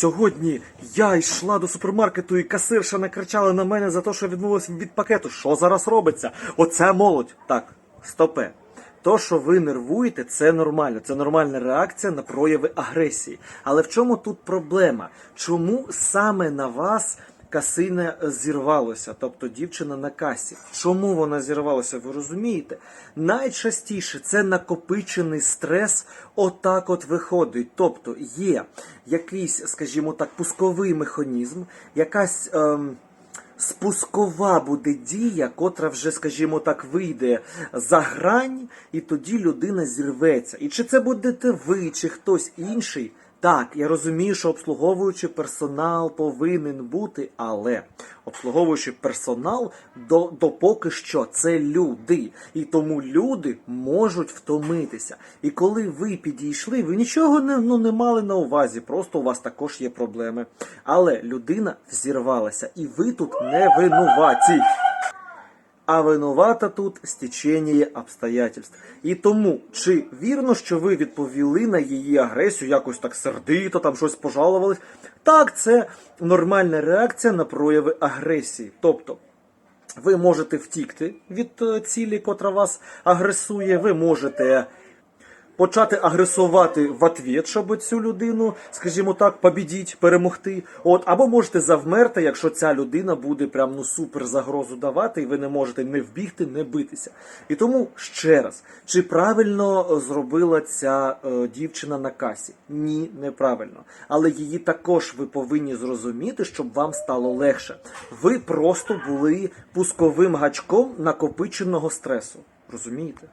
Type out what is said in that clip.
Сьогодні я йшла до супермаркету і касирша накричала на мене за те, що відмовилася від пакету. Що зараз робиться? Оце молодь. Так, стопе. То, що ви нервуєте, це нормально. Це нормальна реакція на прояви агресії. Але в чому тут проблема? Чому саме на вас касине зірвалося, тобто дівчина на касі? Чому вона зірвалася? Ви розумієте? Найчастіше це накопичений стрес отак от виходить. Тобто є якийсь, скажімо так, пусковий механізм, якась. Ем, спускова буде дія, котра вже, скажімо так, вийде за грань, і тоді людина зірветься. І чи це будете ви, чи хтось інший? Так, я розумію, що обслуговуючий персонал повинен бути, але обслуговуючий персонал до, допоки що це люди. І тому люди можуть втомитися. І коли ви підійшли, ви нічого не, ну, не мали на увазі, просто у вас також є проблеми. Але людина взірвалася, і ви тут не винуваті. А винувата тут стічення обстоятельств. І тому, чи вірно, що ви відповіли на її агресію, якось так сердито, там щось пожалувались? Так, це нормальна реакція на прояви агресії. Тобто, ви можете втікти від е, цілі, котра вас агресує, ви можете почати агресувати в ответ, щоб цю людину, скажімо так, побідіть, перемогти. От, або можете завмерти, якщо ця людина буде прям ну супер загрозу давати, і ви не можете не вбігти, не битися. І тому ще раз, чи правильно зробила ця е, дівчина на касі? Ні, неправильно. Але її також ви повинні зрозуміти, щоб вам стало легше. Ви просто були пусковим гачком накопиченого стресу. Розумієте?